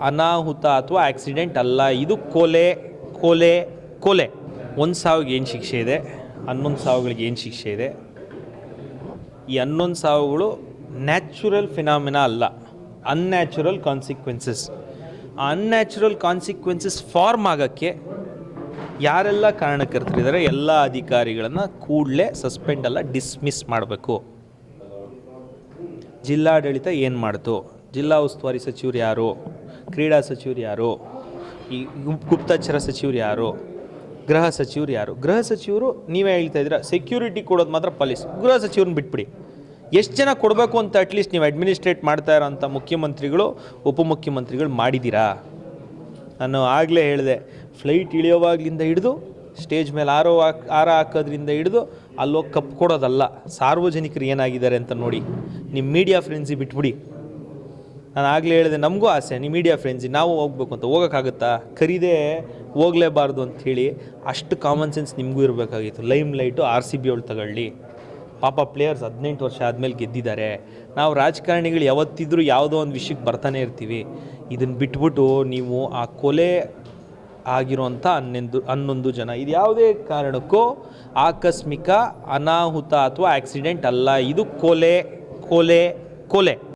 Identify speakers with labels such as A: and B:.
A: ಅನಾಹುತ ಅಥವಾ ಆಕ್ಸಿಡೆಂಟ್ ಅಲ್ಲ. ಇದು ಕೊಲೆ ಕೊಲೆ ಕೊಲೆ. ಒಂದು ಸಾವಿಗೆ ಏನು ಶಿಕ್ಷೆ ಇದೆ? ಹನ್ನೊಂದು ಸಾವುಗಳಿಗೆ ಏನು ಶಿಕ್ಷೆ ಇದೆ? ಈ ಹನ್ನೊಂದು ಸಾವುಗಳು ನ್ಯಾಚುರಲ್ ಫಿನಾಮಿನಾ ಅಲ್ಲ. ಅನ್ಯಾಚುರಲ್ ಕಾನ್ಸಿಕ್ವೆನ್ಸಸ್ ಆ ಅನ್ಯಾಚುರಲ್ ಕಾನ್ಸಿಕ್ವೆನ್ಸಸ್ ಫಾರ್ಮ್ ಆಗೋಕ್ಕೆ ಯಾರೆಲ್ಲ ಕಾರಣಕರ್ತರಿದ್ದಾರೆ? ಎಲ್ಲ ಅಧಿಕಾರಿಗಳನ್ನು ಕೂಡಲೇ ಸಸ್ಪೆಂಡ್ ಅಲ್ಲ ಡಿಸ್ಮಿಸ್ ಮಾಡಬೇಕು. ಜಿಲ್ಲಾಡಳಿತ ಏನು ಮಾಡ್ತು? ಜಿಲ್ಲಾ ಉಸ್ತುವಾರಿ ಸಚಿವರು ಯಾರು? ಕ್ರೀಡಾ ಸಚಿವರು ಯಾರು? ಈ ಗುಪ್ತಚರ ಸಚಿವರು ಯಾರು? ಗೃಹ ಸಚಿವರು ಯಾರು? ಗೃಹ ಸಚಿವರು, ನೀವೇ ಹೇಳ್ತಾ ಇದ್ದೀರಾ ಸೆಕ್ಯೂರಿಟಿ ಕೊಡೋದು ಮಾತ್ರ ಪೊಲೀಸ್ ಗೃಹ ಸಚಿವ್ರನ್ನ ಬಿಟ್ಬಿಡಿ. ಎಷ್ಟು ಜನ ಕೊಡಬೇಕು ಅಂತ ಅಟ್ಲೀಸ್ಟ್ ನೀವು ಅಡ್ಮಿನಿಸ್ಟ್ರೇಟ್ ಮಾಡ್ತಾ ಇರೋಂಥ ಮುಖ್ಯಮಂತ್ರಿಗಳು, ಉಪಮುಖ್ಯಮಂತ್ರಿಗಳು ಮಾಡಿದ್ದೀರಾ ನಾನು ಆಗಲೇ ಹೇಳಿದೆ ಫ್ಲೈಟ್ ಇಳಿಯೋವಾಗ್ಲಿಂದ ಹಿಡಿದು ಸ್ಟೇಜ್ ಮೇಲೆ ಆರೋ ಹಾಕ್, ಆರ ಹಾಕೋದ್ರಿಂದ ಹಿಡಿದು, ಅಲ್ಲೋಗಿ ಕಪ್ ಕೊಡೋದಲ್ಲ. ಸಾರ್ವಜನಿಕರು ಏನಾಗಿದ್ದಾರೆ ಅಂತ ನೋಡಿ. ನಿಮ್ಮ ಮೀಡಿಯಾ ಫ್ರೆಂಡ್ಸಿ ಬಿಟ್ಬಿಡಿ. ನಾನು ಆಗಲೇ ಹೇಳಿದೆ, ನಮಗೂ ಆಸೆ, ನಿಮ್ಮ ಮೀಡಿಯಾ ಫ್ರೆಂಡ್ಸಿ ನಾವು ಹೋಗ್ಬೇಕು ಅಂತ. ಹೋಗೋಕ್ಕಾಗುತ್ತಾ? ಕರೀದೇ ಹೋಗಲೇಬಾರ್ದು ಹೇಳಿ ಅಷ್ಟು ಕಾಮನ್ ಸೆನ್ಸ್ ನಿಮಗೂ ಇರಬೇಕಾಗಿತ್ತು. Lime light R C B ಅವಳು ತಗೊಳ್ಳಿ. ಪಾಪ ಪ್ಲೇಯರ್ಸ್ ಹದಿನೆಂಟು ವರ್ಷ ಆದಮೇಲೆ ಗೆದ್ದಿದ್ದಾರೆ. ನಾವು ರಾಜಕಾರಣಿಗಳು ಯಾವತ್ತಿದ್ರೂ ಯಾವುದೋ ಒಂದು ವಿಷಯಕ್ಕೆ ಬರ್ತಾನೆ ಇರ್ತೀವಿ. ಇದನ್ನು ಬಿಟ್ಬಿಟ್ಟು ನೀವು ಆ ಕೊಲೆ ಆಗಿರುವಂಥ ಹನ್ನೊಂದು ಹನ್ನೊಂದು ಜನ. ಇದು ಯಾವುದೇ ಕಾರಣಕ್ಕೂ ಆಕಸ್ಮಿಕ, ಅನಾಹುತ ಅಥವಾ ಆಕ್ಸಿಡೆಂಟ್ ಅಲ್ಲ. ಇದು ಕೊಲೆ ಕೊಲೆ ಕೊಲೆ.